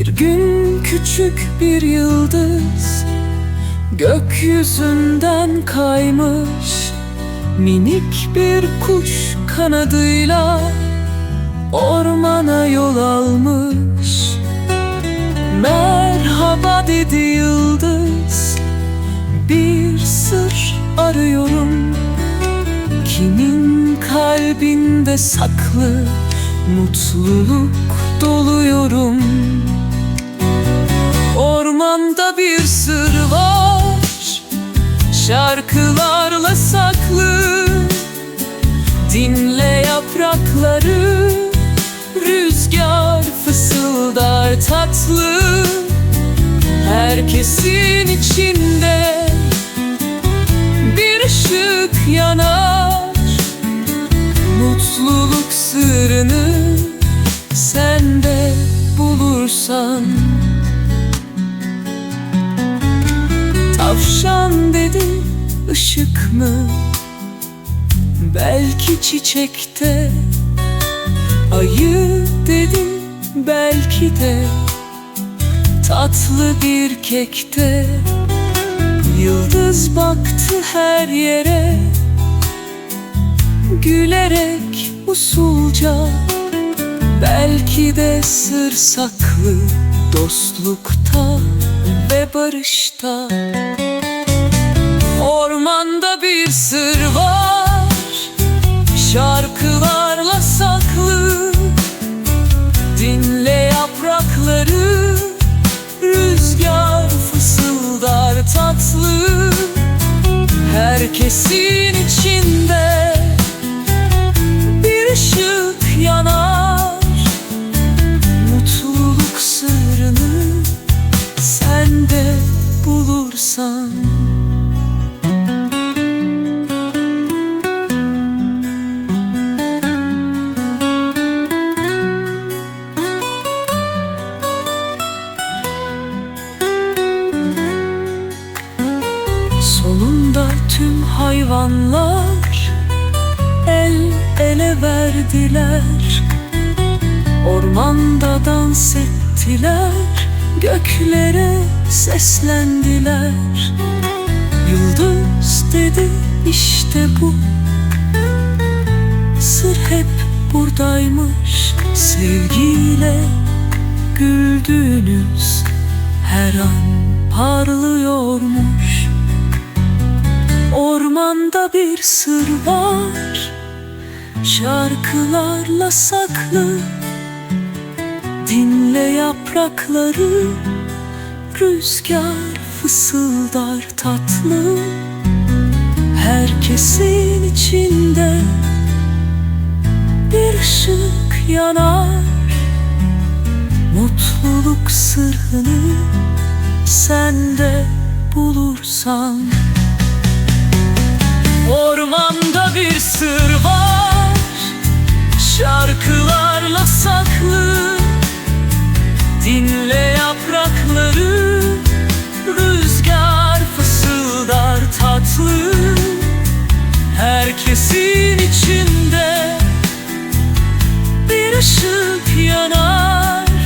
Bir gün küçük bir yıldız Gökyüzünden kaymış. Minik bir kuş kanadıyla Ormana yol almış. Merhaba dedi yıldız Bir sır arıyorum. Kimin kalbinde saklı Mutluluk doluyorum Ormanda bir sır var. Şarkılarla saklı. Dinle yaprakları. Rüzgar fısıldar tatlı. Herkesin içinde Bir ışık yanar. Mutluluk sırrını Tavşan dedi ışık mı? Belki çiçekte. Ayı dedi belki de. Tatlı bir kekte. Yıldız baktı her yere. Gülerek usulca. Belki de sır saklı Dostlukta barışta. Ormanda bir sır var. Şarkılarla saklı. Dinle yaprakları. Rüzgar fısıldar tatlı. Herkesin içinde tüm hayvanlar el ele verdiler. Ormanda dans ettiler Göklere seslendiler. Yıldız dedi işte bu. Sır hep buradaymış Sevgiyle güldüğünüz her an parlıyormuş Ormanda bir sır var. Şarkılarla saklı. Dinle yaprakları. Rüzgar fısıldar tatlı. Herkesin içinde Bir ışık yanar. Mutluluk sırrını Sen de bulursan Ormanda bir sır var. Şarkılarla saklı. Dinle yaprakları. Rüzgar fısıldar tatlı. Herkesin için